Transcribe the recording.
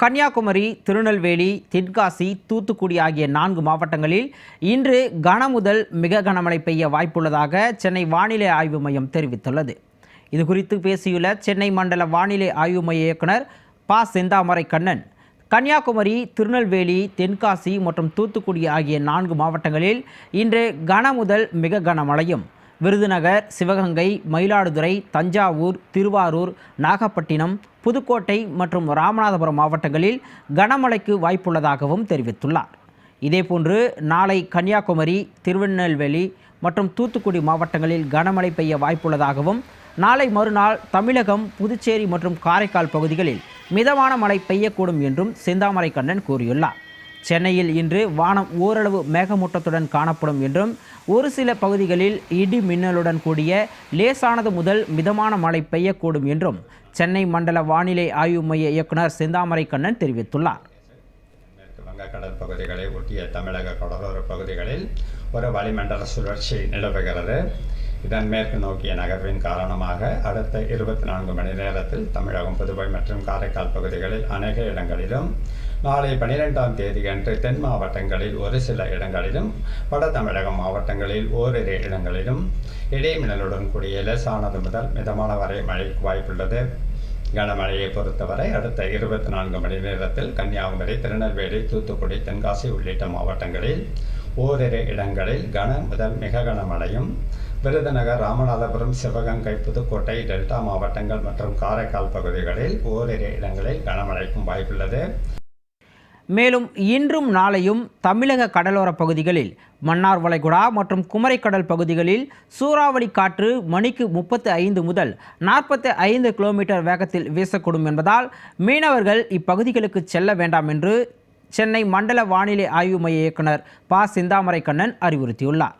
கன்னியாகுமரி திருநெல்வேலி தென்காசி தூத்துக்குடி ஆகிய நான்கு மாவட்டங்களில் இன்று கனமுதல் மிக கனமழை பெய்ய வாய்ப்புள்ளதாக சென்னை வானிலை ஆய்வு மையம் தெரிவித்துள்ளது. இது குறித்து பேசியுள்ள சென்னை மண்டல வானிலை ஆய்வு மைய இயக்குனர் ப. செந்தாமரை கண்ணன் கன்னியாகுமரி திருநெல்வேலி தென்காசி மற்றும் தூத்துக்குடி ஆகிய நான்கு மாவட்டங்களில் இன்று கனமுதல் மிக கனமழையும் விருதுநகர் சிவகங்கை மயிலாடுதுறை தஞ்சாவூர் திருவாரூர் நாகப்பட்டினம் புதுக்கோட்டை மற்றும் ராமநாதபுரம் மாவட்டங்களில் கனமழைக்கு வாய்ப்புள்ளதாகவும் தெரிவித்துள்ளார். இதேபோன்று நாளை கன்னியாகுமரி திருநெல்வேலி மற்றும் தூத்துக்குடி மாவட்டங்களில் கனமழை பெய்ய வாய்ப்புள்ளதாகவும் நாளை மறுநாள் தமிழகம் புதுச்சேரி மற்றும் காரைக்கால் பகுதிகளில் மிதமான மழை பெய்யக்கூடும் என்றும் செந்தாமரை கண்ணன் கூறியுள்ளார். சென்னையில் இன்று வானம் ஓரளவு மேகமூட்டத்துடன் காணப்படும் என்றும் ஒரு சில பகுதிகளில் இடி மின்னலுடன் கூடிய லேசானது முதல் மிதமான மழை பெய்யக்கூடும் என்றும் சென்னை மண்டல வானிலை ஆய்வு மைய இயக்குனர் செந்தாமரை கண்ணன் தெரிவித்துள்ளார். மேற்கு வங்கக்கடல் பகுதிகளை ஒட்டிய தமிழக கடலோர பகுதிகளில் ஒரு வளிமண்டல சுழற்சி நிலவுகிறது. இதன் மேற்கு நோக்கிய நகர்வின் காரணமாக அடுத்த இருபத்தி நான்கு மணி நேரத்தில் தமிழகம் புதுவை மற்றும் காரைக்கால் பகுதிகளில் அநேக இடங்களிலும் நாளை பனிரெண்டாம் தேதி அன்று தென் மாவட்டங்களில் ஒரு சில இடங்களிலும் வட தமிழக மாவட்டங்களில் ஓரிரு இடங்களிலும் இடைமின்னலுடன் கூடிய லேசானது முதல் மிதமான வரை மழைக்கு வாய்ப்புள்ளது. கனமழையை பொறுத்தவரை அடுத்த இருபத்தி நான்கு மணி நேரத்தில் கன்னியாகுமரி திருநெல்வேலி தூத்துக்குடி தென்காசி உள்ளிட்ட மாவட்டங்களில் ஓரிரு இடங்களில் கன முதல் மிக கனமழையும் விருதுநகர் ராமநாதபுரம் சிவகங்கை புதுக்கோட்டை டெல்டா மாவட்டங்கள் மற்றும் காரைக்கால் பகுதிகளில் ஓரிரு இடங்களில் கனமழைக்கும் வாய்ப்புள்ளது. மேலும் இன்றும் நாளையும் தமிழக கடலோர பகுதிகளில் மன்னார் வளைகுடா மற்றும் குமரிக்கடல் பகுதிகளில் சூறாவளி காற்று மணிக்கு முப்பத்து ஐந்து முதல் நாற்பத்தி ஐந்து கிலோமீட்டர் வேகத்தில் வீசக்கூடும் என்பதால் மீனவர்கள் இப்பகுதிகளுக்கு செல்ல வேண்டாம் என்று சென்னை மண்டல வானிலை ஆய்வு மைய இயக்குனர் ப. சிந்தாமரை கண்ணன் அறிவுறுத்தியுள்ளார்.